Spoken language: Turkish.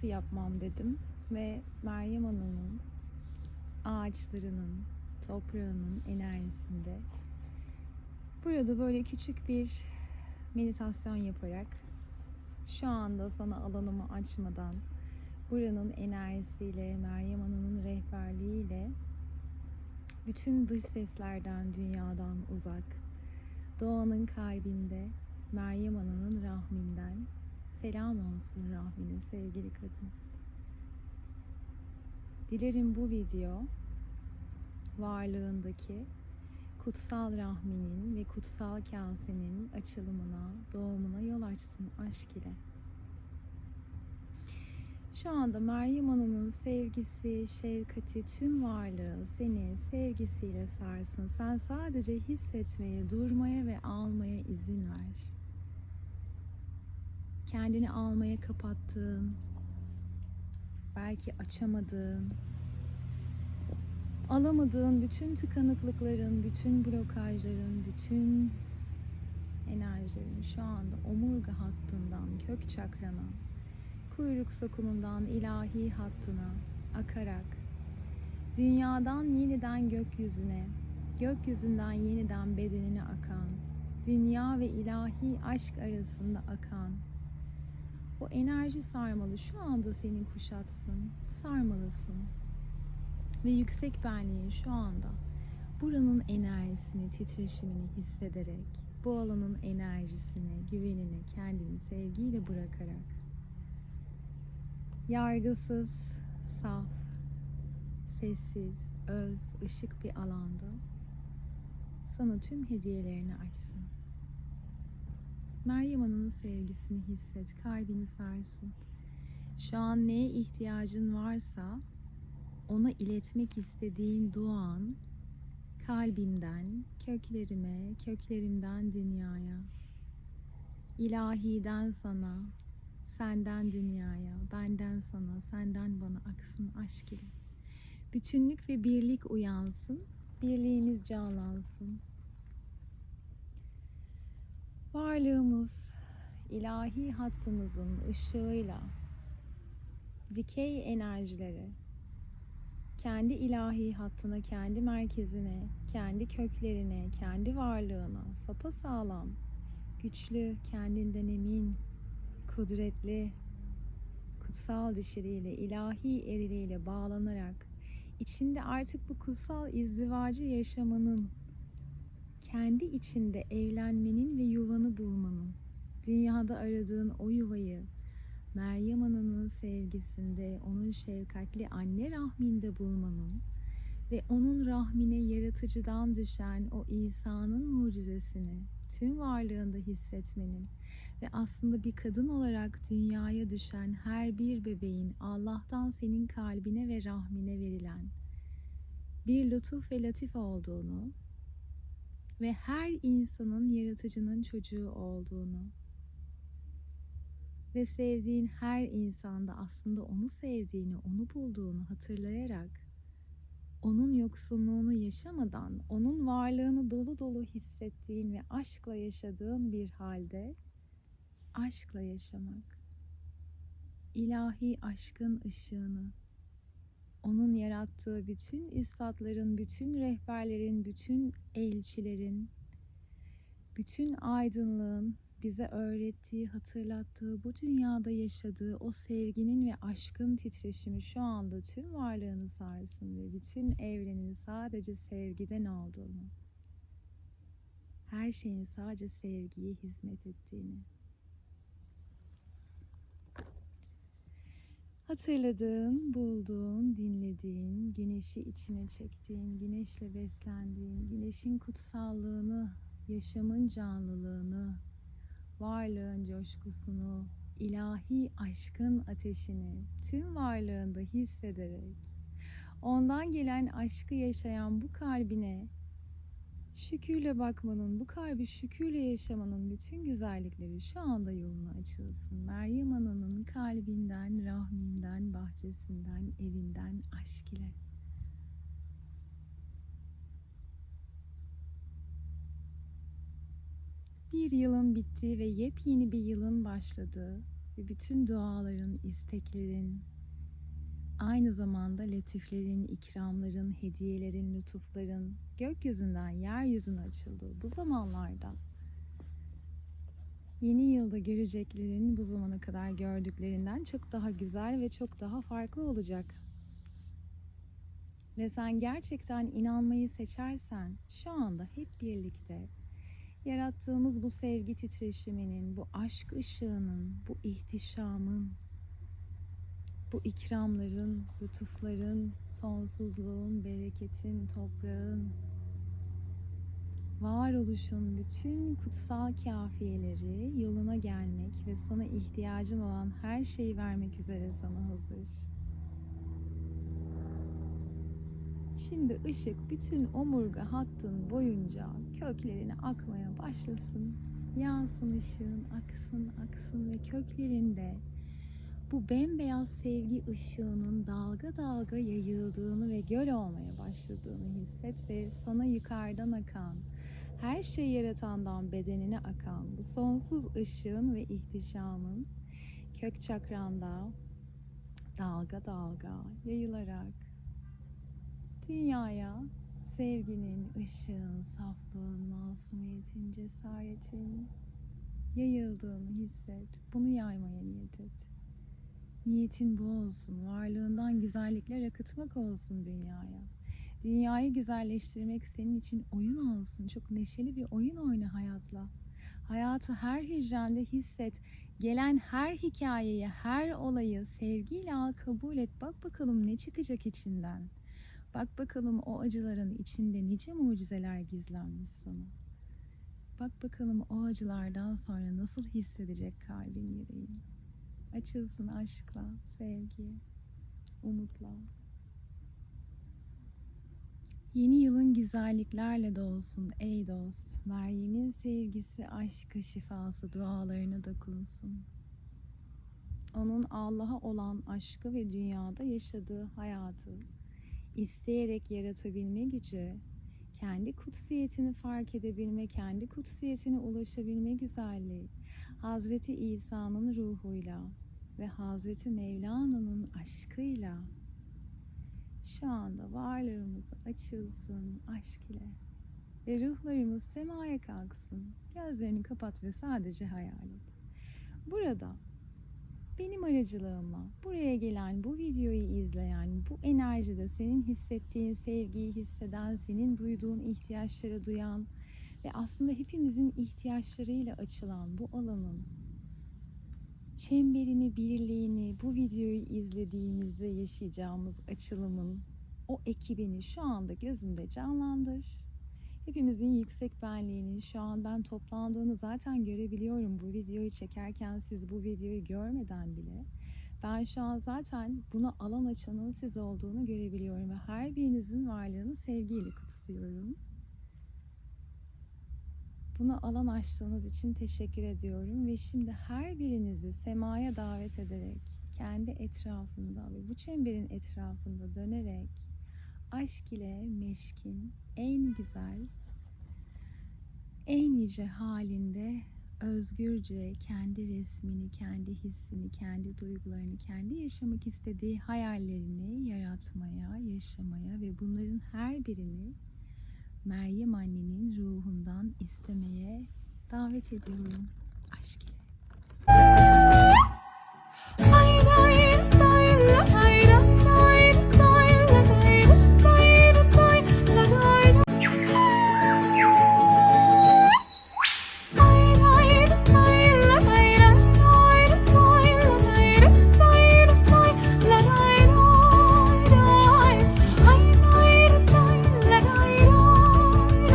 nasıl yapmam dedim ve Meryem Ana'nın ağaçlarının, toprağının enerjisinde burada böyle küçük bir meditasyon yaparak şu anda sana alanımı açmadan buranın enerjisiyle, Meryem Ana'nın rehberliğiyle bütün dış seslerden, dünyadan uzak, doğanın kalbinde, Meryem Ana'nın rahminden selam olsun rahmine sevgili kadın. Dilerim bu video varlığındaki kutsal rahminin ve kutsal kasenin açılımına, doğumuna yol açsın aşk ile. Şu anda Meryem Ana'nın sevgisi, şefkati, tüm varlığı seni sevgisiyle sarsın. Sen sadece hissetmeye, durmaya ve almaya izin ver. Kendini almaya kapattığın, belki açamadığın, alamadığın bütün tıkanıklıkların, bütün blokajların, bütün enerjilerin şu anda omurga hattından, kök çakrana, kuyruk sokumundan ilahi hattına akarak dünyadan yeniden gökyüzüne, gökyüzünden yeniden bedenine akan, dünya ve ilahi aşk arasında akan o enerji sarmalı şu anda seni kuşatsın, sarmalısın. Ve yüksek benliğin şu anda buranın enerjisini, titreşimini hissederek, bu alanın enerjisini, güvenini, kendini sevgiyle bırakarak yargısız, saf, sessiz, öz, ışık bir alanda sana tüm hediyelerini açsın. Meryem Ana'nın sevgisini hisset, kalbini sarsın. Şu an neye ihtiyacın varsa ona iletmek istediğin duan kalbimden, köklerime, köklerimden dünyaya, ilahiden sana, senden dünyaya, benden sana, senden bana aksın aşk ile. Bütünlük ve birlik uyansın, birliğimiz canlansın. Varlığımız ilahi hattımızın ışığıyla dikey enerjileri kendi ilahi hattına, kendi merkezine, kendi köklerine, kendi varlığına sapa sağlam, güçlü, kendinden emin, kudretli, kutsal dişiliğiyle, ilahi eriliğiyle bağlanarak içinde artık bu kutsal izdivacı yaşamanın kendi içinde evlenmenin ve yuvanı bulmanın, dünyada aradığın o yuvayı Meryem Ana'nın sevgisinde, onun şefkatli anne rahminde bulmanın ve onun rahmine yaratıcıdan düşen o İsa'nın mucizesini tüm varlığında hissetmenin ve aslında bir kadın olarak dünyaya düşen her bir bebeğin Allah'tan senin kalbine ve rahmine verilen bir lütuf ve latif olduğunu ve her insanın yaratıcının çocuğu olduğunu ve sevdiğin her insanda aslında onu sevdiğini, onu bulduğunu hatırlayarak onun yoksunluğunu yaşamadan, onun varlığını dolu dolu hissettiğin ve aşkla yaşadığın bir halde aşkla yaşamak. ilahi aşkın ışığını, onun yarattığı bütün üstadların, bütün rehberlerin, bütün elçilerin, bütün aydınlığın bize öğrettiği, hatırlattığı, bu dünyada yaşadığı o sevginin ve aşkın titreşimi şu anda tüm varlığını sarsın ve bütün evrenin sadece sevgiden olduğunu, her şeyin sadece sevgiye hizmet ettiğini. Hatırladığın, bulduğun, dinlediğin, güneşi içine çektiğin, güneşle beslendiğin, güneşin kutsallığını, yaşamın canlılığını, varlığın coşkusunu, ilahi aşkın ateşini tüm varlığında hissederek ondan gelen aşkı yaşayan bu kalbine şükürle bakmanın, bu kalbi şükürle yaşamanın bütün güzellikleri şu anda yoluna açılsın. Meryem Ana'nın kalbinden, rahminden, bahçesinden, evinden aşk ile. Bir yılın bittiği ve yepyeni bir yılın başladığı ve bütün duaların, isteklerin, aynı zamanda latiflerin, ikramların, hediyelerin, lütufların gökyüzünden yeryüzüne açıldığı bu zamanlarda yeni yılda göreceklerin bu zamana kadar gördüklerinden çok daha güzel ve çok daha farklı olacak. Ve sen gerçekten inanmayı seçersen şu anda hep birlikte yarattığımız bu sevgi titreşiminin, bu aşk ışığının, bu ihtişamın, bu ikramların, lütufların, sonsuzluğun, bereketin, toprağın, varoluşun bütün kutsal kafiyeleri yoluna gelmek ve sana ihtiyacın olan her şeyi vermek üzere sana hazır. Şimdi ışık bütün omurga hattın boyunca köklerine akmaya başlasın. Yağsın ışığın, aksın, aksın ve köklerinde bu bembeyaz sevgi ışığının dalga dalga yayıldığını ve göl olmaya başladığını hisset ve sana yukarıdan akan, her şeyi yaratandan bedenine akan bu sonsuz ışığın ve ihtişamın kök çakranda dalga dalga yayılarak dünyaya sevginin, ışığın, saflığın, masumiyetin, cesaretin yayıldığını hisset. Bunu yaymaya niyet et. Niyetin bu olsun. Varlığından güzellikler akıtmak olsun dünyaya. Dünyayı güzelleştirmek senin için oyun olsun. Çok neşeli bir oyun oyna hayatla. Hayatı her hicrende hisset. Gelen her hikayeyi, her olayı sevgiyle al, kabul et. Bak bakalım ne çıkacak içinden. Bak bakalım o acıların içinde nice mucizeler gizlenmiş sana. Bak bakalım o acılardan sonra nasıl hissedecek kalbin yüreğin. Açılsın aşkla, sevgi, umutla. Yeni yılın güzelliklerle dolsun ey dost. Meryem'in sevgisi, aşkı, şifası dualarına dokunsun. Onun Allah'a olan aşkı ve dünyada yaşadığı hayatı isteyerek yaratabilme gücü, kendi kutsiyetini fark edebilme, kendi kutsiyetine ulaşabilme güzelliği, Hazreti İsa'nın ruhuyla ve Hazreti Mevlana'nın aşkıyla şu anda varlığımız açılsın aşk ile ve ruhlarımız semaya kalksın. Gözlerini kapat ve sadece hayal et. Burada benim aracılığımla buraya gelen, bu videoyu izleyen, bu enerjide senin hissettiğin sevgiyi hisseden, senin duyduğun ihtiyaçları duyan ve aslında hepimizin ihtiyaçlarıyla açılan bu alanın çemberini, birliğini bu videoyu izlediğimizde yaşayacağımız açılımın o ekibini şu anda gözünde canlandır. Hepimizin yüksek benliğinin şu an ben toplandığını zaten görebiliyorum bu videoyu çekerken siz bu videoyu görmeden bile. Ben şu an zaten buna alan açanın siz olduğunu görebiliyorum ve her birinizin varlığını sevgiyle kutsuyorum. Buna alan açtığınız için teşekkür ediyorum ve şimdi her birinizi semaya davet ederek kendi etrafında ve bu çemberin etrafında dönerek aşk ile meşkin en güzel en yüce halinde özgürce kendi resmini, kendi hissini, kendi duygularını, kendi yaşamak istediği hayallerini yaratmaya, yaşamaya ve bunların her birini Meryem annenin ruhundan istemeye davet ediyorum. Aşk ile.